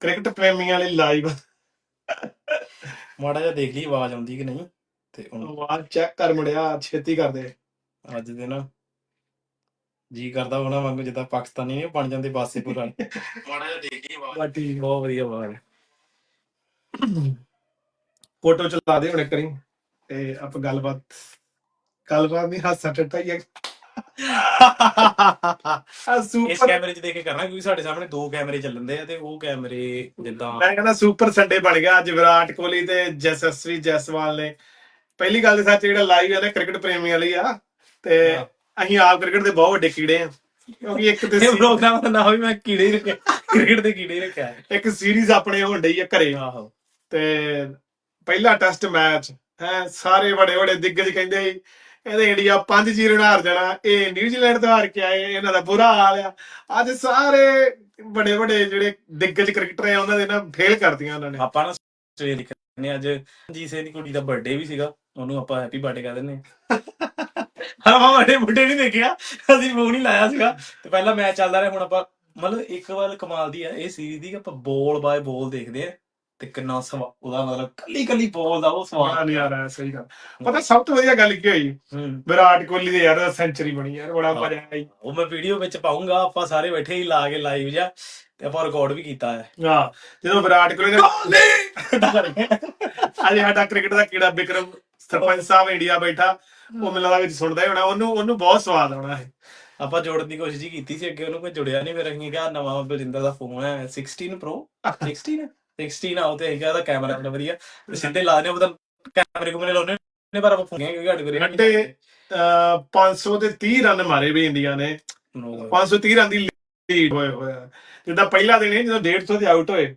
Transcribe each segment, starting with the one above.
Cricket ਪ੍ਰੇਮੀਆਂ ਲਈ live ਮਾੜਾ ਜਿਹਾ ਦੇਖ ਲਈ ਆਵਾਜ਼ ਆਉਂਦੀ ਕਿ ਨਹੀਂ? ਤੇ ਹੁਣ ਆਵਾਜ਼ ਚੈੱਕ ਕਰ ਮੁੜਿਆ ਛੇਤੀ ਕਰ ਦੇ ਅੱਜ ਦੇ ਨਾ ਜੀ ਕਰਦਾ ਉਹਨਾਂ ਵਾਂਗੂ ਜਿੱਦਾਂ ਪਾਕਿਸਤਾਨੀ ਨਹੀਂ ਬਣ ਜਾਂਦੇ ਬਾਸੇ ਪੂਰਾ। ਮਾੜਾ ਜਿਹਾ ਦੇਖ ਲਈ ਆਵਾਜ਼। ਬਾ ਠੀਕ ਬਹੁਤ ਵਧੀਆ ਆਵਾਜ਼। ਫੋਟੋ ਚਲਾ ਦੇ ਹੁਣੇ ਕਰੀ ਤੇ ਆਪਾਂ ਗੱਲਬਾਤ ਗੱਲਬਾਤ ਨਹੀਂ ਹਾਸਾ ਟੱਟਾ ਹੀ ਹੈ। ਆ ਇਸ ਸੁਪਰ ਕੈਮਰੇ 'ਚ ਦੇਖ ਕੇ ਕਰਨਾ ਕਿਉਂਕਿ ਸਾਡੇ ਸਾਹਮਣੇ ਦੋ ਕੈਮਰੇ ਚੱਲਣਦੇ ਆ ਤੇ ਉਹ ਕੈਮਰੇ ਜਿੱਦਾਂ ਮੈਂ ਕਹਿੰਦਾ ਸੁਪਰ ਸੰਡੇ ਬਣ ਗਿਆ ਅੱਜ ਵਿਰਾਟ ਕੋਹਲੀ ਤੇ ਜਸਸਵੀ ਜੈਸਵਾਲ ਨੇ ਪਹਿਲੀ ਗੱਲ ਤਾਂ ਸੱਚ ਜਿਹੜਾ ਲਾਈਵ ਹੈ ਨਾ ਕ੍ਰਿਕਟ ਪ੍ਰੇਮੀਆਂ ਲਈ ਆ ਤੇ ਹਾਂ। ਅਸੀਂ ਆਪ ਕ੍ਰਿਕਟ ਦੇ ਬਹੁਤ ਵੱਡੇ ਕੀੜੇ ਆ ਕਿਉਂਕਿ ਇੱਕ ਤੇ ਇਹ ਪ੍ਰੋਗਰਾਮ ਦਾ ਨਾਮ ਵੀ ਮੈਂ ਕੀੜੇ ਹੀ ਰੱਖਿਆ ਕ੍ਰਿਕਟ ਦੇ ਕੀੜੇ ਹੀ ਰੱਖਿਆ ਹੈ। ਇੱਕ ਸੀਰੀਜ਼ ਆਪਣੇ ਹੋਣ ਡਈ ਆ ਘਰੇ ਆਹੋ ਤੇ ਪਹਿਲਾ ਟੈਸਟ ਮੈਚ ਹੈ ਸਾਰੇ ਬੜੇ ਬੜੇ ਦਿੱਗਜ ਕਹਿੰਦੇ ਸੀ ਇਹਦੇ ਇੰਡੀਆ 5-0 ਨਾਲ ਹਾਰ ਜਾਣਾ। ਇਹ ਨਿਊਜ਼ੀਲੈਂਡ ਤੋਂ ਹਾਰ ਕੇ ਆਏ, ਇਹਨਾਂ ਦਾ ਬੁਰਾ ਹਾਲ ਆ। ਅੱਜ ਸਾਰੇ ਬੜੇ ਬੜੇ ਜਿਹੜੇ ਦਿੱਗਜ ਕ੍ਰਿਕਟਰ ਆ, ਉਹਨਾਂ ਦੇ ਨਾ ਫੇਲ ਕਰਦੀਆਂ ਉਹਨਾਂ ਨੇ। ਆਪਾਂ ਨਾ ਸਵੇਰ ਲਿਖਨੇ ਅੱਜ ਜੀ ਸੇ ਦੀ ਕੁੜੀ ਦਾ ਬਰਥਡੇ ਵੀ ਸੀਗਾ, ਉਹਨੂੰ ਆਪਾਂ ਹੈਪੀ ਬਰਥਡੇ ਕਹਿ ਦਿੰਨੇ ਆਪਾਂ ਬਰਥਡੇ ਬੁੱਢੇ ਨਹੀਂ ਦੇਖਿਆ, ਅਸੀਂ ਫੋਨ ਹੀ ਲਾਇਆ ਸੀਗਾ। ਤੇ ਪਹਿਲਾਂ ਮੈਚ ਚੱਲਦਾ ਰਿਹਾ, ਹੁਣ ਆਪਾਂ ਮਤਲਬ ਇੱਕ ਵਾਰ ਕਮਾਲ ਦੀ ਆ, ਇਹ ਸੀਰੀਜ਼ ਦੀ ਆਪਾਂ ਬੋਲ ਬਾਏ ਬੋਲ ਦੇਖਦੇ ਆ ਤੇ ਕਿੰਨਾ ਸਵਾ ਉਹਦਾ ਮਤਲਬ ਕੱਲੀ ਕੱਲੀ ਬੋਲ ਦਾ ਉਹ ਸਵਾਦ ਨਹੀਂ ਆ ਰਿਹਾ ਸਹੀ ਗੱਲ। ਪਤਾ ਸਭ ਤੋਂ ਵਧੀਆ ਗੱਲ ਕੀ ਹੋਈ? ਹੂੰ। ਵਿਰਾਟ ਕੋਹਲੀ ਦੇ ਯਾਰ ਸੈਂਚਰੀ ਬਣੀ ਯਾਰ ਬੜਾ ਹਾਂ। ਮਜ਼ਾ ਆਇਆ ਜੀ। ਉਹ ਮੈਂ ਵੀਡੀਓ ਵਿੱਚ ਪਾਉਂਗਾ ਆਪਾਂ ਸਾਰੇ ਬੈਠੇ ਹੀ ਲਾ ਕੇ ਲਾਈਵ ਜਾ ਤੇ ਆਪਾਂ ਰਿਕਾਰਡ ਵੀ ਕੀਤਾ ਹੈ। ਹਾਂ ਜਦੋਂ ਵਿਰਾਟ ਕੋਹਲੀ ਨੇ ਅੱਜ ਸਾਡਾ ਕ੍ਰਿਕਟ ਦਾ ਕੀੜਾ ਵਿਕਰਮ ਸਰਪੰਚ ਸਾਹਿਬ ਇੰਡੀਆ ਬੈਠਾ ਉਹ ਮੈਨੂੰ ਲੱਗਦਾ ਵਿੱਚ ਸੁਣਦਾ ਹੀ ਹੋਣਾ ਉਹਨੂੰ ਉਹਨੂੰ ਬਹੁਤ ਸਵਾਦ ਆਉਣਾ ਹੈ ਆਪਾਂ ਜੋੜਨ ਦੀ ਕੋਸ਼ਿਸ਼ ਹੀ ਕੀਤੀ ਸੀ ਅੱਗੇ ਉਹਨੂੰ ਕੋਈ ਜੁੜਿਆ ਨਹੀਂ ਫਿਰ ਅਸੀਂ ਕਿਹਾ ਨਵਾਂ ਬਲਿੰਦਰ ਦਾ ਫੋਨ ਹੈ 16 Pro? 16 16 ਆ ਉਹ ਤੇ ਉਹਦਾ ਕੈਮਰਾ ਬੜਾ ਵਧੀਆ ਤੇ ਸਿੱਧੇ ਲਾ ਨੇ ਉਹਦਾ ਕੈਮਰੇ ਕੋਲ ਲਾਉਣੇ ਨੇ ਪਰ ਆਪਾਂ ਫੋਨ ਕਿਉਂਕਿ ਸਾਡੇ ਕੋਲ ਘੰਟੇ ਅਹ 500 ਤੇ 30 ਰਨ ਮਾਰੇ ਵੀ ਇੰਡੀਆ ਨੇ 530 ਰਨ ਦੀ ਲੀਡ ਹੋਏ ਹੋਇਆ ਜਿੱਦਾਂ ਪਹਿਲਾ ਦਿਨ ਜਦੋਂ 150 ਤੇ ਆਊਟ ਹੋਏ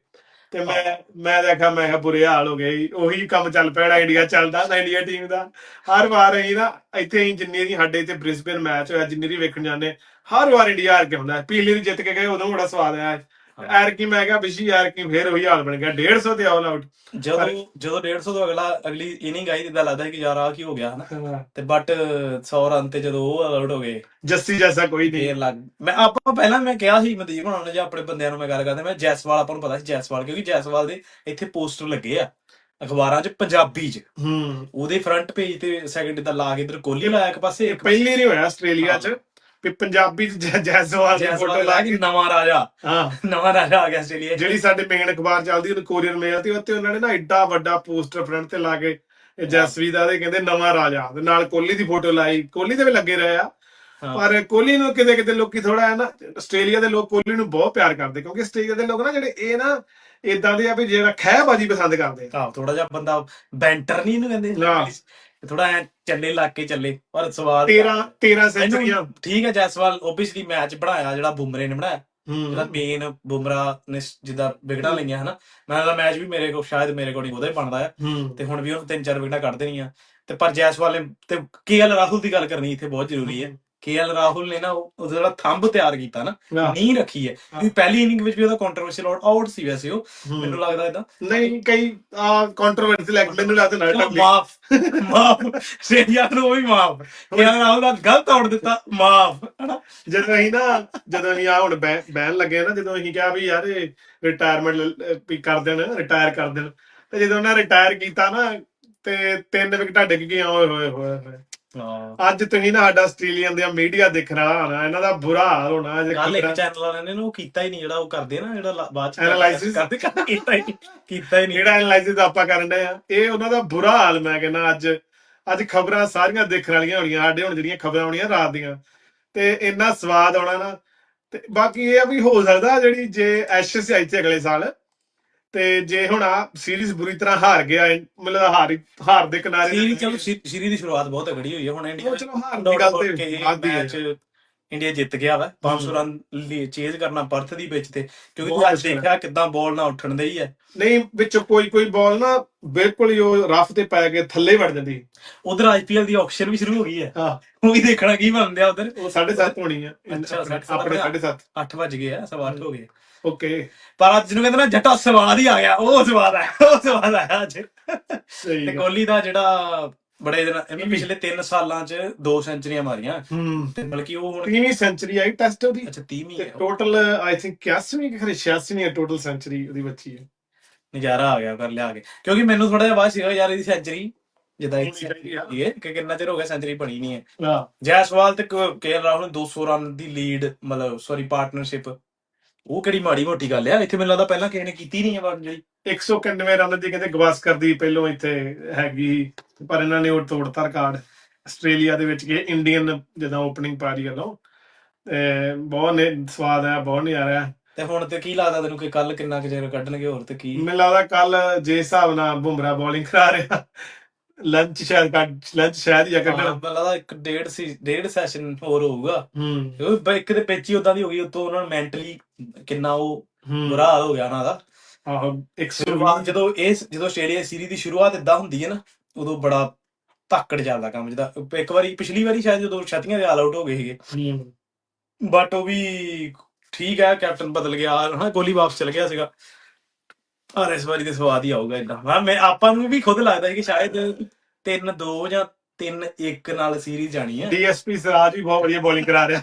ਤੇ ਮੈਂ ਮੈਂ ਦੇਖਿਆ ਮੈਂ ਕਿਹਾ ਬੁਰੇ ਹਾਲ ਹੋ ਗਏ। ਉਹੀ ਕੰਮ ਚੱਲ ਪੈਣਾ ਇੰਡੀਆ ਚੱਲਦਾ ਨਾ ਇੰਡੀਆ ਟੀਮ ਦਾ ਹਰ ਵਾਰ ਅਸੀਂ ਨਾ ਇੱਥੇ ਅਸੀਂ ਜਿੰਨੇ ਦੀ ਸਾਡੇ ਤੇ ਬ੍ਰਿਸਬੇਨ ਮੈਚ ਹੋਇਆ ਜਿੰਨੇ ਦੀ ਵੇਖਣ ਜਾਂਦੇ ਹਰ ਵਾਰ ਇੰਡੀਆ ਹਾਰ ਕੇ ਹੁੰਦਾ ਪਿਛਲੀ ਦੀ ਜਿੱਤ ਕੇ ਗਏ ਉਦੋਂ ਬੜਾ ਸਵਾਦ ਆਇਆ ਐਰ ਕੀ ਮੈਂ ਕਿਹਾ ਬਿਸ਼ੀ ਯਾਰ ਕੀ ਫੇਰ ਉਹੀ ਹਾਲ ਬਣ ਗਿਆ 150 ਤੇ ਆਲ ਆਊਟ ਜਦੋਂ ਜਦੋਂ 150 ਤੋਂ ਅਗਲਾ ਅਗਲੀ ਇਨਿੰਗ ਆਈ ਇਦਾਂ ਲੱਗਦਾ ਕਿ ਯਾਰ ਆ ਕੀ ਹੋ ਗਿਆ ਹਨਾ? ਤੇ ਬਟ 100 ਰਨ ਤੇ ਜਦੋਂ ਉਹ ਆਊਟ ਹੋ ਗਏ ਜੱਸੀ ਜੈਸਾ ਕੋਈ ਨਹੀਂ। ਫੇਰ ਲੱਗ ਮੈਂ ਆਪਾਂ ਪਹਿਲਾਂ ਮੈਂ ਕਿਹਾ ਸੀ ਮਨਦੀਪ ਹੋਣਾ ਨੇ ਜਾਂ ਆਪਣੇ ਬੰਦਿਆਂ ਨੂੰ ਮੈਂ ਗੱਲ ਕਰਦਾ ਮੈਂ ਜੈਸਵਾਲ ਆਪਾਂ ਨੂੰ ਪਤਾ ਸੀ ਜੈਸਵਾਲ ਕਿਉਂਕਿ ਜੈਸਵਾਲ ਦੇ ਇੱਥੇ ਪੋਸਟਰ ਲੱਗੇ ਆ ਅਖਬਾਰਾਂ 'ਚ ਪੰਜਾਬੀ 'ਚ। ਹੂੰ। ਉਹਦੇ ਫਰੰਟ ਪੇਜ ਤੇ ਸੈਕਿੰਡ ਤੇ ਲਾ ਕੇ ਇਧਰ ਕੋਹਲੀ ਲਾਇਆ ਇੱਕ ਪਾਸੇ ਪਹਿਲੀ ਨਹੀਂ ਹੋਇਆ ਆਸਟ੍ਰੇਲੀਆ 'ਚ। ਵੀ ਪੰਜਾਬੀ 'ਚ ਜੈਸਵਾਲ ਦੀ ਫੋਟੋ ਲਾ ਕੇ ਨਵਾਂ ਰਾਜਾ। ਹਾਂ। ਨਵਾਂ ਰਾਜਾ ਆ ਗਿਆ ਆਸਟ੍ਰੇਲੀਆ। ਜਿਹੜੀ ਸਾਡੇ ਮੇਨ ਅਖਬਾਰ ਚੱਲਦੀ ਉਹ ਕੋਰੀਅਰ ਮੇਲ ਤੇ ਉੱਤੇ ਉਹਨਾਂ ਨੇ ਨਾ ਐਡਾ ਵੱਡਾ ਪੋਸਟਰ ਫਰੰਟ ਤੇ ਲਾ ਕੇ ਜਸਵੀ ਦਾ ਤੇ ਕਹਿੰਦੇ ਨਵਾਂ ਰਾਜਾ ਤੇ ਨਾਲ ਕੋਹਲੀ ਦੀ ਫੋਟੋ ਲਾਈ। ਕੋਹਲੀ ਦੇ ਵੀ ਲੱਗੇ ਰਹੇ ਆ। ਪਰ ਕੋਹਲੀ ਨੂੰ ਕਿਤੇ ਕਿਤੇ ਲੋਕੀ ਥੋੜਾ ਹੈ ਨਾ ਆਸਟ੍ਰੇਲੀਆ ਦੇ ਲੋਕ ਕੋਹਲੀ ਨੂੰ ਬਹੁਤ ਪਿਆਰ ਕਰਦੇ ਕਿਉਂਕਿ ਆਸਟ੍ਰੇਲੀਆ ਦੇ ਲੋਕ ਨਾ ਜਿਹੜੇ ਇਹ ਨਾ ਇਦਾਂ ਦੇ ਆ ਵੀ ਜਿਹੜਾ ਖਹਿਬਾਜੀ ਪਸੰਦ ਕਰਦੇ ਆਹ ਥੋੜਾ ਜਿਹਾ ਬੰਦਾ ਬੈਂਟਰ ਨਹੀਂ ਇਹਨੂੰ ਕਹਿੰਦੇ। ਥੋੜਾ ਐ ਚੱਲੇ ਲੱਗ ਕੇ ਚੱਲੇ ਪਰ ਸਵਾਲ 13 13 ਸੈਂਚਰੀਆਂ ਠੀਕ ਹੈ ਜੈਸਵਾਲ ਓਬਵੀਅਸਲੀ ਮੈਚ ਬਣਾਇਆ ਜਿਹੜਾ ਬੁਮਰੇ ਨੇ ਬਣਾਇਆ। ਜਿਹੜਾ ਮੇਨ ਬੁਮਰਾ ਨੇ ਜਿੱਦਾਂ ਵਿਕਟਾਂ ਲਈਆਂ ਹਨਾ। ਮੈਂ ਦਾ ਮੈਚ ਵੀ ਮੇਰੇ ਕੋਲ ਸ਼ਾਇਦ ਮੇਰੇ ਕੋਲ ਹੀ ਉਹਦਾ ਹੀ ਬਣਦਾ ਆ। ਹੂੰ। ਤੇ ਹੁਣ ਵੀ ਉਹਨੂੰ ਤਿੰਨ ਚਾਰ ਵਿਕਟਾਂ ਕੱਢ ਦੇਣੀਆਂ। ਤੇ ਪਰ ਜੈਸਵਾਲ ਨੇ ਤੇ ਕੇਐਲ ਰਾਹੁਲ ਦੀ ਗੱਲ ਕਰਨੀ ਇੱਥੇ ਬਹੁਤ ਜ਼ਰੂਰੀ ਹੈ। ਕੇਐਲ ਰਾਹੁਲ ਨੇ ਨਾ ਉਹ ਜਿਹੜਾ ਥੰਬ ਤਿਆਰ ਕੀਤਾ ਨਾ ਹਾਂ। ਨੀ ਰੱਖੀ ਹੈ। ਕਿਉਂਕਿ ਪਹਿਲੀ ਇਨਿੰਗ ਵਿੱਚ ਵੀ ਉਹਦਾ ਕੰਟਰੋਵਰਸ਼ੀਅਲ ਆਊਟ ਸੀ ਵੈਸੇ ਉਹ। ਮੈਨੂੰ ਲੱਗਦਾ ਇਦਾਂ ਨਹੀਂ ਕਈ ਆ ਕੰਟਰੋਵਰਸੀ ਲੱਗ ਮੈਨੂੰ ਲੱਗਦਾ ਨਾ ਟੱਪੀ ਮਾਫ ਮਾਫ। ਸੇਰੀਆ ਨੂੰ ਵੀ ਮਾਫ। ਕੇਐਲ ਰਾਹੁਲ ਦਾ ਗਲਤ ਆਊਟ ਦਿੱਤਾ ਮਾਫ। ਹਨਾ? ਜਦੋਂ ਅਸੀਂ ਨਾ ਜਦੋਂ ਅਸੀਂ ਆ ਹੁਣ ਬੈ- ਬਹਿਣ ਲੱਗੇ ਨਾ ਜਦੋਂ ਅਸੀਂ ਕਿਹਾ ਵੀ ਯਾਰ ਇਹ ਰਿਟਾਇਰਮੈਂਟ ਵੀ ਕਰ ਦੇਣ ਰਿਟਾਇਰ ਕਰ ਦੇਣ। ਤੇ ਜਦੋਂ ਉਹਨਾਂ ਰਿਟਾਇਰ ਕੀਤਾ ਨਾ ਤੇ ਤਿੰਨ ਵਿਕਟਾਂ ਡਿੱਗ ਗਈਆਂ। ਓਏ ਹੋਏ ਹੋਏ। ਅੱਜ ਤੁਸੀਂ ਨਾ ਸਾਡਾ ਆਸਟ੍ਰੇਲੀਅਨ ਦੇ ਮੀਡੀਆ ਦੇਖਣਾ ਹੋਣਾ ਇਹਨਾਂ ਦਾ ਬੁਰਾ ਹਾਲ ਹੋਣਾ ਅੱਜ ਕੱਲ ਇੱਕ ਚੈਨਲ ਵਾਲਿਆਂ ਨੇ ਨਾ ਉਹ ਕੀਤਾ ਹੀ ਨਹੀਂ ਜਿਹੜਾ ਉਹ ਕਰਦੇ ਨਾ ਜਿਹੜਾ ਬਾਅਦ ਚ Analysis? ਕਰਦੇ ਕੀਤਾ ਹੀ ਕੀਤਾ ਹੀ ਨਹੀਂ। ਜਿਹੜਾ ਐਨਾਲਾਈਸਿਸ ਆਪਾਂ ਕਰਨ ਦੇ ਆ ਇਹ ਉਹਨਾਂ ਦਾ ਬੁਰਾ ਹਾਲ ਮੈਂ ਕਹਿੰਦਾ ਅੱਜ ਅੱਜ ਖਬਰਾਂ ਸਾਰੀਆਂ ਦੇਖਣ ਵਾਲੀਆਂ ਹੋਣੀਆਂ ਸਾਡੇ ਹੁਣ ਜਿਹੜੀਆਂ ਖਬਰਾਂ ਆਉਣੀਆਂ ਰਾਤ ਦੀਆਂ ਤੇ ਇੰਨਾ ਸਵਾਦ ਆਉਣਾ ਨਾ ਤੇ ਬਾਕੀ ਇਹ ਆ ਵੀ ਹੋ ਸਕਦਾ ਜਿਹੜੀ ਜੇ ਐਸ਼ਐਸ ਆਈ ਤੇ ਅਗਲੇ ਸਾਲ ਤੇ ਜੇ ਹੁਣ ਆ ਸੀਰੀਜ਼ ਬੁਰੀ ਤਰ੍ਹਾਂ ਹਾਰ ਗਿਆ ਮਤਲਬ ਹਾਰ ਹਾਰ ਦੇ ਕਿਨਾਰੇ ਸੀਰੀ ਚਲੋ ਸੀਰੀ ਦੀ ਸ਼ੁਰੂਆਤ ਬਹੁਤ ਤਗੜੀ ਹੋਈ ਹੈ ਹੁਣ ਇੰਡੀਆ ਚਲੋ ਹਾਰ ਦੀ ਗੱਲ ਤੇ ਆਦੀ ਹੈ ਇੰਡੀਆ ਜਿੱਤ ਗਿਆ ਵਾ 500 ਰਨ ਲਈ ਚੇਜ਼ ਕਰਨਾ ਪਰਥ ਦੀ ਵਿੱਚ ਤੇ ਕਿਉਂਕਿ ਤੂੰ ਅੱਜ ਹੈ। ਦੇਖਿਆ ਕਿਦਾਂ ਬਾਲ ਨਾ ਉੱਠਣ ਦੇਈ ਹੈ ਨਹੀਂ ਵਿੱਚੋਂ ਕੋਈ ਕੋਈ ਬਾਲ ਨਾ ਬਿਲਕੁਲ ਹੀ ਉਹ ਰਫ ਤੇ ਪੈ ਕੇ ਥੱਲੇ ਵੜ ਜਾਂਦੀ। ਉਧਰ ਆਈਪੀਐਲ ਦੀ ਆਕਸ਼ਨ ਵੀ ਸ਼ੁਰੂ ਹੋ ਗਈ ਹੈ ਹਾਂ। ਉਹ ਵੀ ਦੇਖਣਾ ਕੀ ਬਣਦਿਆ ਉਧਰ। ਉਹ 7:30 ਹੋਣੀ ਆ। ਅੱਛਾ, ਆਪਣੇ- ਸਾਢੇ ਆਪਣੇ ਸੱਤ। 7:30 8 ਵਜ ਗਏ ਆ ਸਵਾ ਹੋ ਗਏ। ਓਕੇ। ਪਰ ਅੱਜ ਜਿਹਨੂੰ ਕਹਿੰਦੇ ਨਾ ਜੱਟਾ ਸਵਾਦ ਹੀ ਆ ਗਿਆ। ਉਹ ਸਵਾਦ ਆਇਆ ਉਹ ਸਵਾਦ ਆਇਆ ਅੱਜ। ਸਹੀ ਤੇ। ਕੋਹਲੀ ਦਾ ਜਿਹੜਾ ਬੜੇ ਦਿਨ ਇਹਨੇ। ਪਿਛਲੇ 3 ਸਾਲਾਂ 'ਚ ਦੋ ਸੈਂਚਰੀਆਂ ਮਾਰੀਆਂ। ਹੂੰ। ਤੇ ਬਲਕਿ ਉਹ ਹੁਣ ਤੀਵੀਂ ਸੈਂਚਰੀ ਆਈ ਟੈਸਟ ਉਹਦੀ? ਅੱਛਾ 30ਵੀਂ ਤੇ ਹੈ। ਟੋਟਲ ਆਈ ਥਿੰਕ 81ਵੀਂ ਕਿ ਖਰੇ 86ਵੀਂ ਹੈ ਟੋਟਲ ਸੈਂਚਰੀ ਉਹਦੀ ਬੱਚੀ ਹੈ। ਨਜ਼ਾਰਾ ਆ ਗਿਆ ਕਰ ਲਿਆ ਕੇ। ਕਿਉਂਕਿ ਮੈਨੂੰ ਥੋੜਾ ਜਿਹਾ ਬਾਅਦ ਸੀਗਾ ਯਾਰ ਇਹਦੀ ਸੈਂਚਰੀ ਜਿੱਦਾਂ ਇੱਕ ਆ। ਇਹ ਕਿ ਕਿੰਨਾ ਚਿਰ ਹੋ ਗਿਆ ਸੈਂਚਰੀ ਬਣੀ ਨਹੀਂ ਹੈ। ਹਾਂ। ਜੈਸਵਾਲ ਤੇ ਕੇ ਰਾਹੁਲ ਨੇ 200 ਰਨ ਦੀ ਲੀਡ ਮਤਲਬ ਸੌਰੀ ਪਾਰਟਨਰਸ਼ਿਪ ਉਹ ਕਿਹੜੀ ਮਾੜੀ ਮੋਟੀ ਗੱਲ ਆ? ਇੱਥੇ ਮੈਨੂੰ ਲੱਗਦਾ ਪਹਿਲਾਂ ਕਿਸੇ ਨੇ ਕੀਤੀ ਨਹੀਂ ਬਣ ਜਿਹੜੀ 191 ਰਨ ਦੀ ਕਹਿੰਦੇ ਗਵਾਸਕਰ ਦੀ ਪਹਿਲੋਂ ਇੱਥੇ ਹੈਗੀ ਪਰ ਇਹਨਾਂ ਨੇ ਉਹ ਤੋੜਤਾ ਰਿਕਾਰਡ ਆਸਟ੍ਰੇਲੀਆ ਦੇ ਵਿੱਚ ਕਿ ਇੰਡੀਅਨ ਜਦੋਂ ਓਪਨਿੰਗ ਪਾਰੀ ਵੱਲੋਂ। ਤੇ ਬਹੁਤ ਨੇ ਸਵਾਦ ਆ ਬਹੁਤ ਨਜ਼ਾਰਾ ਆਇਆ ਤੇ ਹੁਣ ਤੇ ਕੀ ਲੱਗਦਾ ਤੈਨੂੰ ਕਿ ਕੱਲ ਕਿੰਨਾ ਕੁ ਚਿਰ ਕੱਢਣਗੇ ਹੋਰ ਤੇ ਕੀ? ਮੈਨੂੰ ਲੱਗਦਾ ਕੱਲ ਜੇ ਹਿਸਾਬ ਨਾਲ ਬੁਮਰਾ ਬੋਲਿੰਗ ਕਰਾ ਰਿਹਾ। ਲੰਚ ਸ਼ਾਇਦ ਕੱਢ ਲੰਚ ਸ਼ਾਇਦ ਹਾਂ, ਕੱਢਣ ਲੱਗਦਾ ਇੱਕ ਡੇਢ ਸੀ ਡੇਢ ਸੈਸ਼ਨ ਹੋਰ ਹੋਊਗਾ। ਹੂੰ। ਬ- ਇੱਕ ਪਿੱਚ ਹੀ ਉਦਾਂ ਦੀ ਹੋ ਗਈ ਉਤੋਂ ਉਹਨਾਂ ਨੂੰ ਮੈਂਟਲੀ ਕਿੰਨਾ ਉਹ ਹੂੰ। ਬੁਰਾ ਹਾਲ ਹੋ ਗਿਆ ਉਹਨਾਂ ਦਾ। ਆਹੋ ਸ਼ੁਰੂਆਤ 120 ਜਦੋਂ ਇਹ ਜਦੋਂ ਆਸਟ੍ਰੇਲੀਆ ਸੀਰੀਜ਼ ਦੀ ਸ਼ੁਰੂਆਤ ਇਦਾਂ ਹੁੰਦੀ ਹੈ ਨਾ ਉਦੋਂ ਬੜਾ ਧੱਕੜ ਚੱਲਦਾ ਕੰਮ ਜਿਹਦਾ। ਇੱਕ ਵਾਰੀ ਪਿਛਲੀ ਵਾਰੀ ਸ਼ਾਇਦ ਜਦੋਂ ਛਤੀਆਂ ਦੇ ਆਲ ਆਊਟ ਹੋ ਗਏ ਸੀਗੇ। ਹੂੰ। ਬਟ ਉਹ ਵੀ ਠੀਕ ਹੈ ਕੈਪਟਨ ਬਦਲ ਗਿਆ ਹਨਾ ਕੋਹਲੀ ਵਾਪਸ ਚਲ ਗਿਆ ਸੀਗਾ। ਪਰ ਇਸ ਵਾਰੀ ਤੇ ਸਵਾਦ ਹੀ ਆਊਗਾ ਇਦਾਂ ਹਾਂ ਮੈਂ ਆਪਾਂ ਨੂੰ ਵੀ ਖੁਦ ਲੱਗਦਾ ਸੀ ਕਿ ਸ਼ਾਇਦ 3-2 ਜਾਂ 3-1 ਨਾਲ ਸੀਰੀਜ਼ ਜਾਣੀ ਹੈ ਡੀਐਸਪੀ ਸਿਰਾਜ ਵੀ ਬਹੁਤ ਵਧੀਆ ਬੋਲਿੰਗ ਕਰਾ ਰਿਹਾ।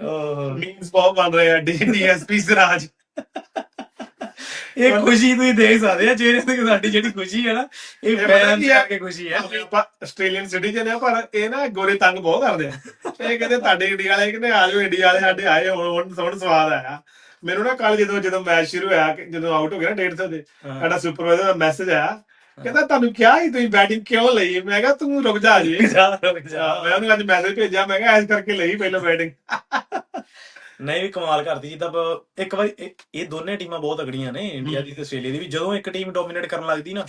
ਅਹ ਮੀਮਸ ਬਹੁਤ ਬਣ ਰਹੇ ਡੀਐਸਪੀ ਸਿਰਾਜ। ਇਹ ਖੁਸ਼ੀ ਤੁਸੀਂ ਦੇਖ ਸਕਦੇ ਆ ਚਿਹਰੇ ਤੇ ਸਾਡੀ ਜਿਹੜੀ ਖੁਸ਼ੀ ਹੈ ਨਾ ਇਹ ਇਹ ਪਤਾ ਫੈਨ ਕੀ? ਕਰਕੇ ਖੁਸ਼ੀ ਹੈ ਆਪਾਂ ਆਸਟ੍ਰੇਲੀਅਨ ਸਿਟੀਜ਼ਨ ਆ ਪਰ ਇਹ ਨਾ ਗੋਰੇ ਤੰਗ ਬਹੁਤ ਕਰਦੇ ਆ। ਇਹ ਕਹਿੰਦੇ ਤੁਹਾਡੇ ਇੰਡੀਆ ਵਾਲੇ ਕਹਿੰਦੇ ਆ ਜਾਓ ਇੰਡੀਆ ਵਾਲੇ ਸਾਡੇ ਆਏ ਹੁਣ ਹੁਣ ਹੁਣ ਸਵਾਦ ਆਇਆ। ਮੈਨੂੰ ਨਾ ਕੱਲ ਜਦੋਂ ਜਦੋਂ ਮੈਚ ਸ਼ੁਰੂ ਹੋਇਆ ਕਿ ਜਦੋਂ ਆਊਟ ਹੋ ਗਿਆ ਨਾ 150 ਦੇ। ਸਾਡਾ ਸੁਪਰਵਾਈਜ਼ਰ ਦਾ ਮੈਸੇਜ ਆਇਆ ਕਹਿੰਦਾ ਤੁਹਾਨੂੰ ਕਿਹਾ ਹੀ ਤੁਸੀਂ ਬੈਟਿੰਗ ਕਿਉਂ ਲਈ? ਮੈਂ ਕਿਹਾ ਤੂੰ ਰੁਕ ਜਾ ਜੀ। ਮੈਂ ਉਹਨੂੰ ਅੱਜ ਮੈਸੇਜ ਭੇਜਿਆ ਮੈਂ ਕਿਹਾ ਐਸ ਕਰਕੇ ਲਈ ਪਹਿਲਾਂ ਬੈਟਿੰਗ ਨਹੀਂ ਵੀ ਕਮਾਲ ਕਰਦੀ ਜਿੱਦਾਂ ਬ- ਇੱਕ ਵਾਰੀ ਇਹ- ਇਹ ਦੋਨੇ ਟੀਮਾਂ ਬਹੁਤ ਤਗੜੀਆਂ ਨੇ ਇੰਡੀਆ ਦੀ ਤੇ ਆਸਟ੍ਰੇਲੀਆ ਦੀ ਵੀ ਜਦੋਂ ਇੱਕ ਟੀਮ ਡੋਮੀਨੇਟ ਕਰਨ ਲੱਗਦੀ ਨਾ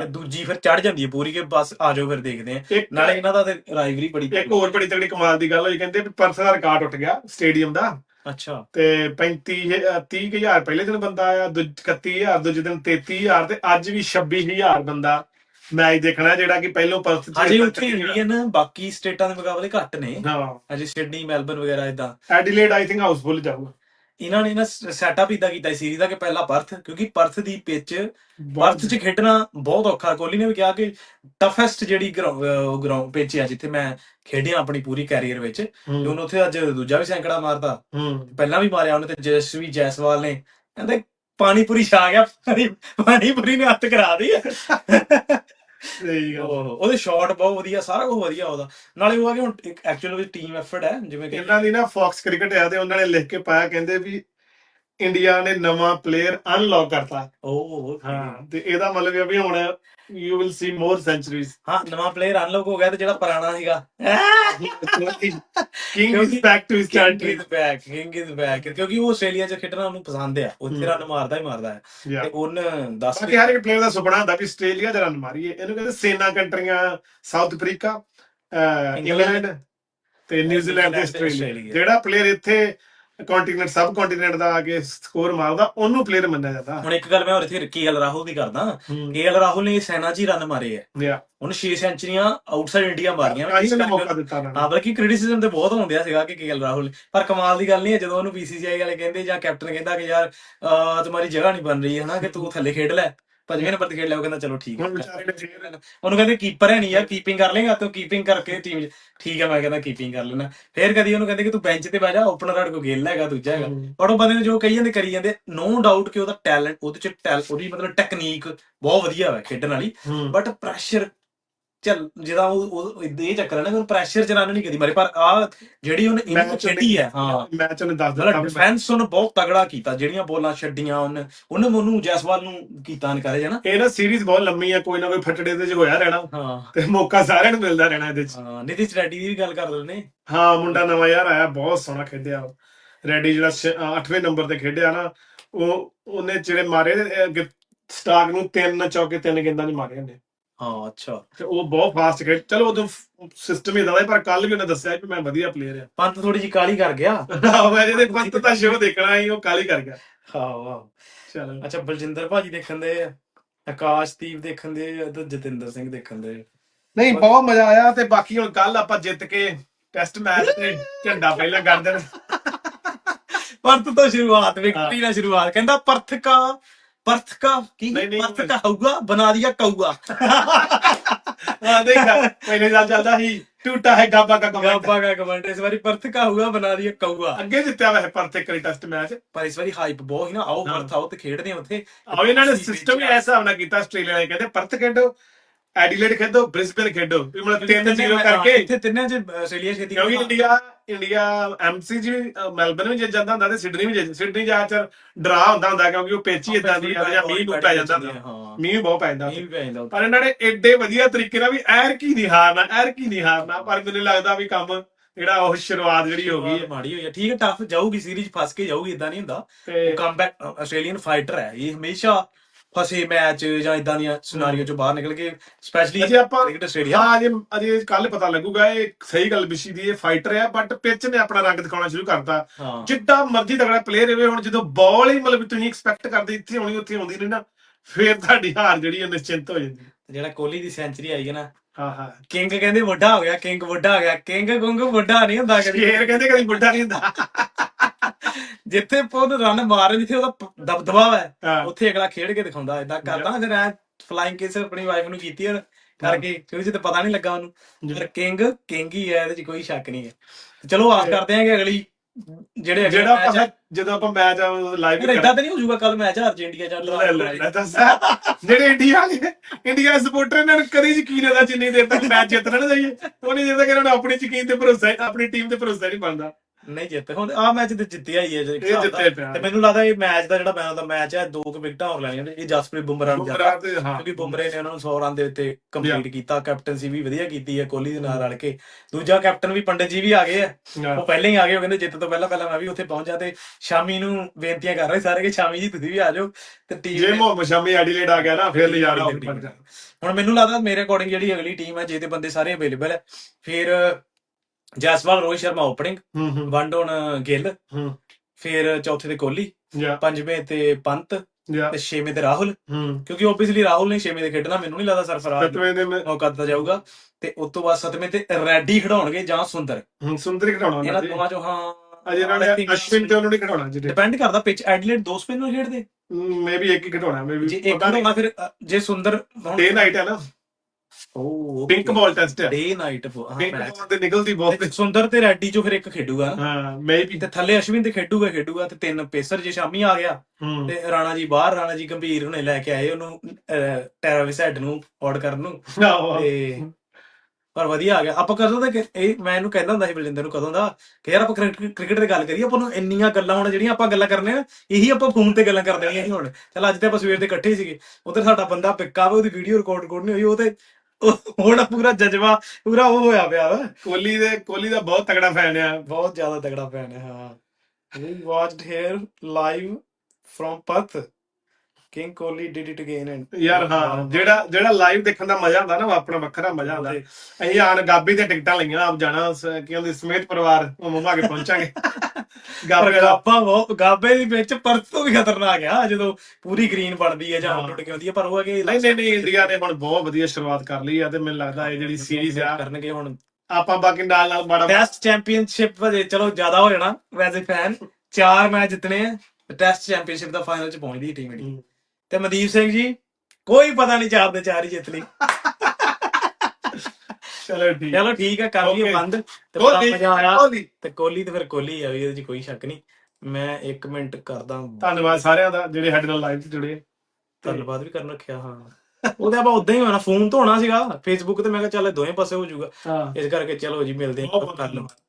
ਤੇ ਦੂਜੀ ਫਿਰ ਚੜ ਜਾਂਦੀ ਹੈ ਪੂਰੀ ਕਿ ਬਸ ਆ ਜਾਓ ਫਿਰ ਦੇਖਦੇ ਆ ਇੱਕ ਨਾਲੇ ਇਹਨਾਂ ਦਾ ਤੇ ਰਾਈਵਰੀ ਬੜੀ ਇੱਕ ਹੋਰ ਬੜੀ ਤਗੜੀ ਕਮਾਲ ਦੀ ਗੱਲ ਹੋਈ ਕਹਿੰਦੇ ਪਰਸ ਦਾ ਰਿਕਾਰਡ ਉੱਠ ਗਿਆ ਸਟੇਡੀਅਮ ਦਾ। ਅੱਛਾ। ਤੇ 35 30000 ਪਹਿਲੇ ਦਿਨ ਬੰਦਾ ਆਇਆ ਦੂਜ 31000 ਦੂਜੇ ਦਿਨ 33000 ਤੇ ਅੱਜ ਵੀ 26000 ਬੰਦਾ ਮੈਚ ਦੇਖਣਾ ਜਿਹੜਾ ਕਿ ਪਹਿਲੋਂ ਪਰਸ ਚ ਹਜੇ ਉੱਥੇ ਇੰਡੀਅਨ ਬਾਕੀ ਸਟੇਟਾਂ ਦੇ ਮੁਕਾਬਲੇ ਘੱਟ ਨੇ ਹਾਂ। ਹਜੇ ਸਿਡਨੀ ਮੈਲਬਨ ਵਗੈਰਾ ਇਦਾਂ ਐਡੀਲੇਡ ਆਈ ਥਿੰਕ ਹਾਊਸਫੁੱਲ ਜਾਊਗਾ। ਇਹਨਾਂ ਨੇ ਨਾ ਸੈਟਅਪ ਇਦਾਂ ਕੀਤਾ ਸੀਰੀਜ਼ ਦਾ ਕਿ ਪਹਿਲਾ ਪਰਥ ਕਿਉਂਕਿ ਪਰਥ ਦੀ ਪਿੱਚ ਪਰਥ 'ਚ ਖੇਡਣਾ ਬਹੁਤ ਔਖਾ। ਕੋਹਲੀ ਨੇ ਵੀ ਕਿਹਾ ਕਿ ਟਫੈਸਟ ਜਿਹੜੀ ਗਰਾਊਂਡ ਪਿੱਚ ਹੈ ਜਿੱਥੇ ਮੈਂ ਖੇਡਿਆ ਆਪਣੀ ਪੂਰੀ ਕੈਰੀਅਰ ਵਿੱਚ ਤੇ ਉਹਨੇ ਉੱਥੇ ਅੱਜ ਦੂਜਾ ਵੀ ਸੈਂਕੜਾ ਮਾਰਤਾ। ਹੂੰ। ਪਹਿਲਾਂ ਵੀ ਮਾਰਿਆ ਉਹਨੇ ਤੇ ਜਸਵੀ ਜੈਸਵਾਲ ਨੇ। ਕਹਿੰਦੇ ਪਾਣੀਪੁਰੀ ਛਾ ਗਿਆ ਪਾਣੀ- ਪਾਣੀਪੁਰੀ ਨੇ ਹੱਥ ਕਰਾ ਦੀ ਸਹੀ ਗੱਲ। ਉਹ- ਉਹਦੇ ਸ਼ਾਟ ਬਹੁਤ ਵਧੀਆ ਸਾਰਾ ਕੁਝ ਵਧੀਆ ਉਹਦਾ। ਨਾਲੇ ਉਹ ਆ ਕਿ ਹੁਣ ਐਕਚੁਅਲ ਵਿੱਚ ਟੀਮ ਐਫਰਟ ਹੈ ਜਿਵੇਂ ਕਿ ਇਹਨਾਂ ਦੀ ਨਾ ਫੌਕਸ ਕ੍ਰਿਕਟ ਆ ਤੇ ਉਹਨਾਂ ਨੇ ਲਿਖ ਕੇ ਪਾਇਆ ਕਹਿੰਦੇ ਵੀ ਇੰਡੀਆ ਨੇ ਨਵਾਂ ਪਲੇਅਰ ਅਨਲੌਕ ਕਰਤਾ। ਉਹ ਹਾਂ ਤੇ ਇਹਦਾ ਮਤਲਬ ਇਹ ਵੀ ਹੁਣ you will see more centuries ਹਾਂ ਨਵਾਂ ਪਲੇਅਰ ਅਨਲੌਕ ਹੋ ਗਿਆ ਤੇ ਜਿਹੜਾ ਪੁਰਾਣਾ ਸੀਗਾ। King is back to his king country is back king is back ਕਿਉਂਕਿ ਉਹ ਆਸਟ੍ਰੇਲੀਆ 'ਚ ਖੇਡਣਾ ਉਹਨੂੰ ਪਸੰਦ ਆ। ਉੱਥੇ ਹਮ। ਰਨ ਮਾਰਦਾ ਹੀ ਮਾਰਦਾ ਹੈ। ਯਾ ਤੇ ਉਹਨ 10 ਬਾਕੀ ਹਰ ਇੱਕ ਪਲੇਅਰ ਦਾ ਸੁਪਨਾ ਹੁੰਦਾ ਵੀ ਆਸਟ੍ਰੇਲੀਆ ਚ ਰਨ ਮਾਰੀਏ। ਇਹਨੂੰ ਕਹਿੰਦੇ ਸੇਨਾ ਕੰਟਰੀਆਂ ਸਾਊਥ ਅਫਰੀਕਾ ਅਹ, ਇੰਗਲੈਂਡ, ਤੇ ਨਿਊਜ਼ੀਲੈਂਡ ਤੇ ਆਸਟ੍ਰੇਲੀਆ। ਜਿਹੜਾ ਪਲੇਅਰ ਇੱਥੇ ਕੰਟੀਨੈਂਟ ਸਬ ਕੰਟੀਨੈਂਟ ਦਾ ਆ ਕੇ ਸਕੋਰ ਮਾਰਦਾ ਉਹਨੂੰ ਪਲੇਅਰ ਮੰਨਿਆ ਜਾਂਦਾ। ਹੁਣ ਇੱਕ ਗੱਲ ਮੈਂ ਹੋਰ ਇੱਥੇ ਕੇਐਲ ਰਾਹੁਲ ਦੀ ਕਰਦਾ। ਕੇਐਲ ਰਾਹੁਲ ਨੇ ਸੈਨਾ ਹੀ ਰਨ ਮਾਰੇ ਆ। ਉਹਨੇ 6 ਸੈਂਚਰੀਆਂ ਆਊਟਸਾਈਡ ਇੰਡੀਆ ਮਾਰੀਆਂ। ਆਹੀ ਕਰਕੇ ਮੌਕਾ ਦਿੱਤਾ ਉਹਨਾਂ ਹਾਂ ਨੂੰ ਬਲਕਿ ਕ੍ਰਿਟਿਸਿਜ਼ਮ ਤੇ ਬਹੁਤ ਹੁੰਦਿਆ ਸੀਗਾ ਕਿ ਕੇਐਲ ਰਾਹੁਲ। ਪਰ ਕਮਾਲ ਦੀ ਗੱਲ ਨਹੀਂ ਹੈ ਜਦੋਂ ਉਹਨੂੰ ਪੀਸੀਸੀਆਈ ਵਾਲੇ ਕਹਿੰਦੇ ਜਾਂ ਕੈਪਟਨ ਕਹਿੰਦਾ ਕਿ ਯਾਰ ਤੁਹਾਡੀ ਜਗ੍ਹਾ ਨਹੀਂ ਬਣ ਰਹੀ ਹੈ ਨਾ ਕਿ ਤੂੰ ਥੱਲੇ ਖੇਡ ਲੈ। ਪੰਜਵੇਂ ਨੰਬਰ ਤੇ ਖੇਡ ਲੈ ਉਹ ਕਹਿੰਦਾ ਚਲੋ ਠੀਕ ਹੁਣ ਹੈ ਵਿਚਾਰੇ ਨੇ ਫੇਰ ਉਹਨੂੰ ਕਹਿੰਦੇ ਕੀਪਰ ਹੈ ਨਹੀਂ ਯਾਰ ਕੀਪਿੰਗ ਕਰ ਲੇਗਾ ਤੂੰ ਕੀਪਿੰਗ ਕਰਕੇ ਟੀਮ ਠੀਕ ਹੈ ਮੈਂ ਕਹਿੰਦਾ ਕੀਪਿੰਗ ਕਰ ਲੈਣਾ ਫੇਰ ਕਦੀ ਉਹਨੂੰ ਕਹਿੰਦੇ ਕਿ ਤੂੰ ਬੈਂਚ ਤੇ ਬਹਿ ਜਾ ਓਪਨਰ ਆੜ ਕੋ ਗੇਲ ਹੈਗਾ ਦੂਜਾ ਹੈਗਾ। ਪਰ ਉਹ ਬੰਦੇ ਨੇ ਜੋ ਕਹੀ ਜਾਂਦੇ ਕਰੀ ਜਾਂਦੇ। ਨੋ ਡਾਊਟ ਕਿ ਉਹਦਾ ਟੈਲੈਂਟ ਉਹਦੇ ਚ ਟੈਲ ਉਹਦੀ ਮਤਲਬ ਟੈਕਨੀਕ ਬਹੁਤ ਵਧੀਆ ਹੈ ਖੇਡਣ ਵਾਲੀ। ਬਟ ਪ੍ਰੈਸ਼ਰ ਚੱਲ ਜਿਹਦਾ ਉਹ ਇਹ ਚੱਕਰ ਹੈ ਨਾ ਕਿ ਪ੍ਰੈਸ਼ਰ ਚ ਰਨ ਨਹੀਂ ਕਦੀ ਮਾਰੀ ਪਰ ਆ ਜਿਹੜੀ ਉਹਨੇ Match ਖੇਡੀ ਹੈ ਹਾਂ। ਮੈਚ ਉਹਨੇ ਦੱਸ ਦਿੱਤਾ ਡਿਫੈਂਸ ਉਹਨੇ ਬਹੁਤ ਤਗੜਾ ਕੀਤਾ ਜਿਹੜੀਆਂ ਬੋਲਾਂ ਛੱਡੀਆਂ ਉਹਨੇ ਉਹਨੇ ਮੈਨੂੰ ਜੈਸਵਾਲ ਨੂੰ ਕੀਤਾ ਇਨਕਰੇਜ ਹੈ ਨਾ? ਇਹ ਨਾ ਸੀਰੀਜ਼ ਬਹੁਤ ਲੰਮੀ ਆ ਕੋਈ ਨਾ ਕੋਈ ਫਟੜੇ ਤੇ ਚ ਹੋਇਆ ਰਹਿਣਾ। ਹਾਂ। ਤੇ ਮੌਕਾ ਸਾਰਿਆਂ ਨੂੰ ਮਿਲਦਾ ਰਹਿਣਾ ਇਹਦੇ ਚ ਹਾਂ ਨਿਤਿਸ਼ ਰੈਡੀ ਦੀ ਵੀ ਗੱਲ ਕਰ ਲੈਣੇ ਹਾਂ ਮੁੰਡਾ ਨਵਾਂ ਯਾਰ ਆਇਆ ਬਹੁਤ ਸੋਹਣਾ ਖੇਡਿਆ। ਰੈਡੀ ਜਿਹੜਾ 8ਵੇਂ ਨੰਬਰ ਤੇ ਖੇਡਿਆ ਨਾ ਉਹ ਉਹਨੇ ਜਿਹੜੇ ਮਾਰੇ ਸਟਾਕ ਨੂੰ ਤਿੰਨ ਚੌਕੇ ਤਿੰਨ ਗੇਂਦਾਂ 'ਚ ਮਾਰੇ ਉਹਨੇ। ਹਾਂ ਅੱਛਾ। ਤੇ ਉਹ ਬਹੁਤ ਫਾਸਟ ਖੇਡ ਚਲੋ ਉਦੋਂ ਸਿਸਟਮ ਹੀ ਦਾ ਪਰ ਕੱਲ ਵੀ ਉਹਨੇ ਦੱਸਿਆ ਕਿ ਮੈਂ ਵਧੀਆ ਪਲੇਅਰ ਆ। ਪੰਤ ਥੋੜੀ ਜੀ ਕਾਲੀ ਕਰ ਗਿਆ। ਮੈਂ ਜਿਹਦੇ ਪੰਤ ਦਾ ਸ਼ੋਅ ਦੇਖਣਾ ਸੀ ਉਹ ਕਾਲੀ ਕਰ ਗਿਆ। ਹਾਂ ਵਾਹ। ਚਲੋ। ਅੱਛਾ ਬਲਜਿੰਦਰ ਭਾਜੀ ਦੇਖਣ ਦੇ ਆ ਆਕਾਸ਼ਦੀਪ ਦੇਖਣ ਦੇ ਆ ਤੇ ਜਤਿੰਦਰ ਸਿੰਘ ਦੇਖਣ ਦੇ। ਨਹੀਂ ਬਹੁਤ ਮਜ਼ਾ ਆਇਆ ਤੇ ਬਾਕੀ ਹੁਣ ਕੱਲ ਆਪਾਂ ਜਿੱਤ ਕੇ ਟੈਸਟ ਮੈਚ ਤੇ ਝੰਡਾ ਪਹਿਲਾਂ ਕਰ ਦੇਣ। ਪਰਥ ਤੋਂ ਸ਼ੁਰੂਆਤ ਵਿਕਟਰੀ ਨਾਲ ਸ਼ੁਰੂਆਤ ਕਹਿੰਦਾ ਪਰਥ ਕਾ ਪਰਥ ਕਾ ਕੀ ਨਹੀਂ, ਨਹੀਂ, ਪਰਥ ਕਾ ਹੋਊਗਾ ਬਣਾ ਦਿਆ ਕਊਗਾ। ਹਾਂ ਦੇਖਾ ਪਹਿਲੇ ਸਾਲ ਚੱਲਦਾ ਸੀ ਟੂਟਾ ਹੈ ਗਾਬਾ ਕਾ ਕਮੈਂਟ। ਗਾਬਾ ਦਾ ਕਮੈਂਟ ਇਸ ਵਾਰੀ ਪਰਥ ਕਾ ਹੁਆ ਬਣਾ ਦਿਆ ਕਊਆ ਅੱਗੇ ਜਿੱਤਿਆ ਵੈਸੇ ਪਰਤੇ ਕਰੀ ਟੈਸਟ ਮੈਚ ਪਰ ਇਸ ਵਾਰੀ ਹਾਈਪ ਬਹੁਤ ਹੀ ਨਾ ਆਓ ਹਾਂ। ਪਰਥ ਆਓ ਤੇ ਖੇਡਦੇ ਆ ਉੱਥੇ। ਆਹ ਇਹਨਾਂ ਨੇ ਸਿਸਟਮ ਹੀ ਐਸਾ ਆਪਣਾ ਕੀਤਾ ਆਸਟ੍ਰੇਲੀਆ ਵਾਲੇ ਕਹਿੰਦੇ ਪਰਤ ਖੇਡੋ। ਐਡੀਲੇਡ ਖੇਡੋ ਬ੍ਰਿਸਬਨ ਖੇਡੋ। ਵੀ ਮਤਲਬ 3-0 ਕਰਕੇ। ਇੱਥੇ ਤਿੰਨਾਂ ਚ ਆਸਟ੍ਰੇਲੀਆ ਛੇਤੀ ਕਿਉਂਕਿ India India MC G Melbourne ਵੀ ਜਿੱਤ ਜਾਂਦਾ ਹੁੰਦਾ ਤੇ ਸਿਡਨੀ ਵੀ ਜਿੱਤ ਸਿਡਨੀ ਜ਼ਿਆਦਾਤਰ ਡਰਾ ਹੁੰਦਾ ਹੁੰਦਾ ਕਿਉਂਕਿ ਉਹ ਪਿੱਚ ਹੀ ਇਦਾਂ ਦੀ ਆ ਜਾਂ ਮੀਂਹ ਨੂੰ ਪੈ ਜਾਂਦਾ ਮੀਂਹ ਬਹੁਤ ਪੈ ਜਾਂਦਾ। ਪਰ ਇਹਨਾਂ ਨੇ ਐਡੇ ਵਧੀਆ ਤਰੀਕੇ ਨਾਲ ਵੀ ਐਰ ਕੀ ਨਹੀਂ ਹਾਰਨਾ ਐਰ ਕੀ ਨਹੀਂ ਹਾਰਨਾ। ਪਰ ਮੈਨੂੰ ਲੱਗਦਾ ਵੀ ਕੰਮ ਜਿਹੜਾ ਉਹ ਸ਼ੁਰੂਆਤ ਜਿਹੜੀ ਹੋ ਗਈ ਹੈ ਮਾੜੀ ਹੋਈ ਹੈ ਠੀਕ ਹੈ ਟਫ ਜਾਊਗੀ ਸੀਰੀਜ਼ ਫਸ ਕੇ ਜਾਊਗੀ ਇਦਾਂ ਨਹੀਂ ਹੁੰਦਾ। ਉਹ ਕਮਬੈਕ ਆਸਟ੍ਰੇਲੀਅਨ ਫਾਈਟਰ ਹੈ। ਇਹ ਹਮੇਸ਼ਾ ਫਸੇ ਮੈਚ ਜਾਂ ਇਦਾਂ ਦੀਆਂ ਸਿਨਾਰੀਓ ਚੋਂ ਬਾਹਰ ਨਿਕਲ ਕੇ ਸਪੈਸ਼ਲੀ ਅਜੇ ਆਪਾਂ ਕ੍ਰਿਕਟ ਆਸਟ੍ਰੇਲੀਆ ਹਾਂ ਅਜੇ ਅਜੇ ਕੱਲ ਪਤਾ ਲੱਗੂਗਾ ਇਹ ਸਹੀ ਗੱਲ ਵਿਸ਼ੀ ਦੀ ਇਹ ਫਾਈਟਰ ਹੈ ਬਟ ਪਿੱਚ ਨੇ ਆਪਣਾ ਰੰਗ ਦਿਖਾਉਣਾ ਸ਼ੁਰੂ ਕਰਤਾ। ਜਿੱਦਾਂ ਮਰਜ਼ੀ ਤਗੜਾ ਪਲੇਅਰ ਹੋਵੇ ਹੁਣ ਜਦੋਂ ਬਾਲ ਹੀ ਮਤਲਬ ਤੁਸੀਂ ਐਕਸਪੈਕਟ ਕਰਦੇ ਇੱਥੇ ਹੋਣੀ ਉੱਥੇ ਆਉਂਦੀ ਨਹੀਂ ਨਾ ਫੇਰ ਤੁਹਾਡੀ ਹਾਰ ਜਿਹੜੀ ਹੈ ਨਿਸ਼ਚਿੰਤ ਹੋ ਜਾਂਦੀ। ਜਿਹੜਾ ਕੋਹਲੀ ਦੀ ਸੈਂਚਰੀ ਆਈ ਹੈ ਨਾ ਹਾਂ ਹਾਂ। ਕਿੰਗ ਕਹਿੰਦੇ ਵੱਡਾ ਹੋ ਗਿਆ ਕਿੰਗ ਵੱਡਾ ਹੋ ਗਿਆ ਕਿੰਗ ਗੁੰਗ ਵੱਡਾ ਨਹੀਂ ਹੁੰਦਾ ਕਦੀ। ਸ਼ੇਰ ਕਹਿੰਦੇ ਕਦੀ ਬੁੱਢਾ ਨਹੀਂ ਹੁੰਦਾ। ਜਿੱਥੇ ਪੁੱਤ ਰਨ ਮਾਰੇ ਜਿੱਥੇ ਉਹਦਾ ਦਬਦਬਾ ਹੈ ਉੱਥੇ ਅਗਲਾ ਖੇਡ ਕੇ ਦਿਖਾਉਂਦਾ ਇਦਾਂ ਕਰਦਾ ਫਿਰ ਐ ਫਲਾਈਂਗ ਕਿਸ ਆਪਣੀ ਵਾਈਫ ਨੂੰ ਕੀਤੀ ਹੈ। ਕਰਕੇ ਸ਼ੁਰੂ ਚ ਤਾਂ ਪਤਾ ਨਹੀਂ ਲੱਗਾ ਉਹਨੂੰ। ਪਰ ਕਿੰਗ ਕਿੰਗ ਹੀ ਹੈ ਇਹਦੇ ਚ ਕੋਈ ਸ਼ੱਕ ਨਹੀਂ ਹੈ। ਚਲੋ ਆਸ ਕਰਦੇ ਹਾਂ ਕਿ ਅਗਲੀ ਜਿਹੜੇ ਜਿਹੜਾ ਆਪਾਂ ਜਦੋਂ ਆਪਾਂ ਮੈਚ ਲਾਈਵ ਫਿਰ ਇਦਾਂ ਤਾਂ ਨਹੀਂ ਹੋ ਜਾਊਗਾ ਕੱਲ ਮੈਚ ਅਰਜੈਂਟੀਨਾ ਚੱਲ ਦੱਸ। ਜਿਹੜੇ ਇੰਡੀਆ ਵਾਲੇ ਇੰਡੀਆ ਸਪੋਰਟਰ ਇਹਨਾਂ ਨੂੰ ਕਦੇ ਯਕੀਨ ਇਹਦਾ ਜਿੰਨੀ ਦੇਰ ਤੱਕ ਮੈਚ ਜਿੱਤਣਾ ਨਾ ਜਾਈਏ ਉਹ ਨਹੀਂ ਜਿੱਦਾਂ ਕਿ ਇਹਨਾਂ ਨੂੰ ਆਪਣੀ ਯਕੀਨ ਤੇ ਭਰੋਸਾ ਆਪਣੀ ਟੀਮ ਤੇ ਭਰੋਸਾ ਨਹੀਂ ਬਣਦਾ। ਨਹੀਂ ਜਿੱਤੇ ਹੁਣ ਆ ਮੈਚ ਤੇ ਜਿੱਤਿਆ ਹੀ ਹੈ ਜੇ ਇਹ ਜਿੱਤੇ ਪਿਆ। ਤੇ ਮੈਨੂੰ ਲੱਗਦਾ ਇਹ ਮੈਚ ਦਾ ਜਿਹੜਾ ਮੈਨ ਦਾ ਮੈਚ ਹੈ ਦੋ ਕੁ ਵਿਕਟਾਂ ਹੋਰ ਲੈਣੀਆਂ ਨੇ। ਇਹ ਜਸਪ੍ਰੀਤ ਬੁਮਰਾਹ ਨੂੰ ਬੁਮਰਾਹ ਜ਼ਿਆਦਾ। ਤੇ ਹਾਂ। ਕਿਉਂਕਿ ਬੁਮਰੇ ਨੇ ਉਹਨਾਂ ਨੂੰ 100 ਰਨ ਦੇ ਉੱਤੇ ਕੰਪਲੀਟ ਕੀਤਾ। ਕੈਪਟਨਸੀ ਵੀ ਵਧੀਆ ਕੀਤੀ ਹੈ ਕੋਹਲੀ ਦੇ ਨਾਲ ਰਲ ਕੇ। ਦੂਜਾ ਕੈਪਟਨ ਵੀ ਪੰਡਿਤ ਜੀ ਵੀ ਆ ਗਏ ਆ। ਉਹ ਪਹਿਲਾਂ ਹੀ ਆ ਗਏ ਉਹ ਕਹਿੰਦੇ ਜਿੱਤ ਤੋਂ ਪਹਿਲਾਂ ਪਹਿਲਾਂ ਮੈਂ ਵੀ ਉੱਥੇ ਪਹੁੰਚ ਜਾ ਤੇ ਸ਼ਾਮੀ ਨੂੰ ਬੇਨਤੀਆਂ ਕਰ ਰਹੇ ਸਾਰੇ ਕਿ ਸ਼ਾਮੀ ਜੀ ਤੁਸੀਂ ਵੀ ਆ ਜਾਓ। ਤੇ ਟੀਮ ਜੇ ਮੁਹੰਮਦ ਸ਼ਮੀ ਐਡੀਲੇਡ ਆ ਗਿਆ ਨਾ ਫਿਰ ਨਜ਼ਾਰਾ ਗਿਆ ਹੁਣ ਮੈਨੂੰ ਲੱਗਦਾ ਮੇਰੇ ਅਕੋਰਡਿੰਗ ਜਿਹੜੀ ਅਗਲੀ ਟੀਮ ਹੈ ਜੇ ਤੇ ਬੰਦੇ ਸਾਰੇ ਅਵੇਲੇਬਲ ਹੈ ਫਿਰ Jaiswal Rohit Sharma opening hmm hmm. One down Gill. Hmm. ਫਿਰ ਚੌਥੇ ਤੇ ਕੋਹਲੀ ਪੰਜਵੇਂ ਤੇ ਪੰਤ ਤੇ ਛੇਵੇਂ ਤੇ ਰਾਹੁਲ। ਹੂੰ। ਕਿਉਂਕਿ ਓਬਵੀਅਸਲੀ ਰਾਹੁਲ ਨੇ ਛੇਵੇਂ ਤੇ ਖੇਡਣਾ ਮੈਨੂੰ ਨਹੀਂ ਲੱਗਦਾ ਸਰਫਰਾਜ਼ ਸਤਵੇਂ ਦੇ ਮੈਂ ਮੌਕਾ ਦਿੱਤਾ ਜਾਊਗਾ। ਤੇ ਉਸ ਤੋਂ ਬਾਅਦ ਸੱਤਵੇਂ ਤੇ ਰੈਡੀ ਖਿਡਾਉਣਗੇ ਜਾਂ ਸੁੰਦਰ। ਹੂੰ, ਸੁੰਦਰ ਹੀ ਖਿਡਾਉਣਾ ਇਹਨਾਂ ਦੋਵਾਂ ਚੋਂ ਹਾਂ ਅਜੇ ਇਹਨਾਂ ਨੇ ਅਸ਼ਵਿਨ ਤੇ ਉਹਨੂੰ ਨਹੀਂ ਖਿਡਾਉਣਾ ਜਿਹੜੇ ਡਿਪੈਂਡ ਕਰਦਾ ਪਿਚ ਐਡਲੇਟ ਦੋ ਸਪਿਨ ਨੂੰ ਖੇਡਦੇ। ਮੇ ਵੀ ਇੱਕ ਹੀ ਖਿਡਾਉਣਾ ਮੇ ਵੀ ਜੇ ਇੱਕ ਖਿਡਾਉਣਾ ਫਿਰ ਜੇ ਸੁੰਦਰ ਡੇ ਨਾਈਟ ਹੈ ਨਾ। ਉਹ ਪਿੰਕ ਬਾਲ ਟੈਸਟ ਹੈ ਡੇ ਨਾਈਟ ਪਿੰਕ ਬਾਲ ਤੇ ਨਿਕਲਦੀ ਬਹੁਤ ਸੁੰਦਰ ਤੇ ਰੈਡੀ ਚੋਂ ਫਿਰ ਇੱਕ ਖੇਡੂਗਾ। ਹਾਂ ਮੇ ਵੀ ਤੇ ਥੱਲੇ ਅਸ਼ਵਿਨ ਤੇ ਖੇਡੂਗਾ ਖੇਡੂਗਾ ਤੇ ਤਿੰਨ ਪੇਸਰ ਜੇ ਸ਼ਾਮੀ ਆ ਗਿਆ। ਤੇ ਰਾਣਾ ਜੀ ਬਾਹਰ ਰਾਣਾ ਜੀ ਗੰਭੀਰ ਹੁਣੇ ਲੈ ਕੇ ਆਏ ਉਹਨੂੰ ਟੈਰਾਵਿਸ ਹੈਡ ਨੂੰ ਆਊਟ ਕਰਨ ਨੂੰ। ਤੇ ਪਰ ਵਧੀਆ ਆ ਗਿਆ। ਆਪਾਂ ਕਦੋਂ ਦਾ ਇਹ ਮੈਂ ਇਹਨੂੰ ਕਹਿੰਦਾ ਹੁੰਦਾ ਸੀ ਬਲਜਿੰਦਰ ਨੂੰ ਕਦੋਂ ਦਾ ਕਿ ਯਾਰ ਆਪਾਂ ਕ੍ਰਿਕਟ ਦੀ ਗੱਲ ਕਰੀਏ ਆਪਾਂ ਨੂੰ ਇੰਨੀਆਂ ਗੱਲਾਂ ਹੁਣ ਜਿਹੜੀਆਂ ਆਪਾਂ ਗੱਲਾਂ ਕਰਨੇ ਆ ਇਹੀ ਆਪਾਂ ਫੋਨ ਤੇ ਗੱਲਾਂ ਕਰ ਦੇਣੀਆਂ ਸੀ ਹੁਣ। ਚਲ ਅੱਜ ਤੇ ਆਪਾਂ ਸਵੇਰ ਦੇ ਇਕੱਠੇ ਸੀਗੇ। ਉਧਰ ਸਾਡਾ ਬੰਦਾ ਪਿੱਕਾ ਵਾ ਉਹਦੀ ਵੀਡੀਓ ਰਿਕਾਰਡ ਨਹੀਂ ਹੋਈ ਉਹ ਤੇ ਉਹ- ਹੁਣ ਪੂਰਾ ਜਜ਼ਬਾ ਪੂਰਾ ਉਹ ਹੋਇਆ ਪਿਆ ਵਾ। ਕੋਹਲੀ ਦੇ ਕੋਹਲੀ ਦਾ ਬਹੁਤ ਤਗੜਾ ਫੈਨ ਆ। ਬਹੁਤ ਜ਼ਿਆਦਾ ਤਗੜਾ ਫੈਨ ਹੈ ਹਾਂ। We watched here live from Perth king Kohli did it again and ਯਾਰ ਹਾਂ ਜਿਹੜਾ ਜਿਹੜਾ ਲਾਈਵ ਦੇਖਣ ਦਾ ਮਜ਼ਾ ਹੁੰਦਾ ਨਾ ਉਹ ਆਪਣਾ ਵੱਖਰਾ ਮਜ਼ਾ ਹੁੰਦਾ। ਅਸੀਂ ਆਣ ਗਾਬੀ ਤੇ ਟਿਕਟਾਂ ਲਈਆਂ ਆਪ ਜਾਣਾ ਕੀ ਕਹਿੰਦੇ ਸਮੇਤ ਪਰਿਵਾਰ ਉਹ ਮੰਮਾ ਕੇ ਪਹੁੰਚਾਂਗੇ। ਪਰ ਗਾਬੇ ਗਾਬਾ ਬਹੁਤ ਗਾਬੇ ਦੇ ਵਿੱਚ ਪਰਥ ਤੋਂ ਵੀ ਖਤਰਨਾਕ ਆ ਜਦੋਂ ਪੂਰੀ ਗ੍ਰੀਨ ਬਣਦੀ ਹੈ ਜਾਂ ਹਾਂ। ਟੁੱਟ ਕੇ ਆਉਂਦੀ ਹੈ ਪਰ ਉਹ ਹੈ ਕਿ ਨਹੀਂ ਨਹੀਂ ਨਹੀਂ ਇੰਡੀਆ ਨੇ ਹੁਣ ਬਹੁਤ ਵਧੀਆ ਸ਼ੁਰੂਆਤ ਕਰ ਲਈ ਆ ਤੇ ਮੈਨੂੰ ਲੱਗਦਾ ਇਹ ਜਿਹੜੀ ਸੀਰੀਜ਼ ਆ ਕਰਨਗੇ ਹੁਣ ਆਪਾਂ ਬਾਕੀ ਨਾਲ ਨਾਲ ਬੜਾ ਟੈਸਟ ਚੈਂਪੀਅਨਸ਼ਿਪ ਵਜੇ ਚਲੋ ਜ਼ਿਆਦਾ ਹੋ ਜਾਣਾ ਵੈਸੇ ਫੈਨ ਚਾਰ ਮੈਚ ਜਿੱਤਨੇ ਆ ਟੈਸਟ ਚੈਂਪੀਅਨਸ਼ਿਪ ਦਾ ਫਾਈਨਲ ਚ ਪਹੁੰਚਦੀ ਟੀਮ ਇੰਡੀਆ ਹੂੰ। ਤੇ ਮਨਦੀਪ ਸਿੰਘ ਜੀ ਕੋਈ ਪਤਾ ਨਹੀਂ ਚਾਰ ਦੇ ਚਾਰ ਹੀ ਜਿੱਤ ਲਈ ਚਲੋ ਠੀਕ। ਚਲੋ ਠੀਕ ਹੈ ਕਰ ਲਈਏ Okay. ਬੰਦ। ਤੇ ਬੜਾ ਕੋਹਲੀ ਮਜ਼ਾ ਆਇਆ ਕੋਹਲੀ ਤੇ ਕੋਹਲੀ ਤੇ ਫਿਰ ਕੋਹਲੀ ਆ ਵੀ ਇਹਦੇ 'ਚ ਕੋਈ ਸ਼ੱਕ ਨਹੀਂ। ਮੈਂ 1 ਮਿੰਟ ਕਰਦਾ ਧੰਨਵਾਦ ਸਾਰਿਆਂ ਦਾ ਜਿਹੜੇ ਸਾਡੇ ਨਾਲ ਲਾਈਵ ਤੇ ਜੁੜੇ ਆ। ਧੰਨਵਾਦ ਵੀ ਕਰਨ ਰੱਖਿਆ ਹਾਂ। ਉਹਦੇ ਆਪਾਂ ਉਦਾਂ ਹੀ ਹੋਣਾ ਫੋਨ ਹੋਣਾ ਸੀਗਾ। ਫੇਸਬੁੱਕ ਤੇ ਮੈਂ ਕਿਹਾ ਚੱਲ ਦੋਵੇਂ ਪਾਸੇ ਹੋ ਜਾਊਗਾ। ਹਾਂ। ਇਸ ਕਰਕੇ ਚਲੋ ਜੀ ਮਿਲਦੇ ਬਹੁਤ ਹਾਂ। ਬਹੁਤ ਕਰ ਲਓ ਧੰਨਵਾਦ।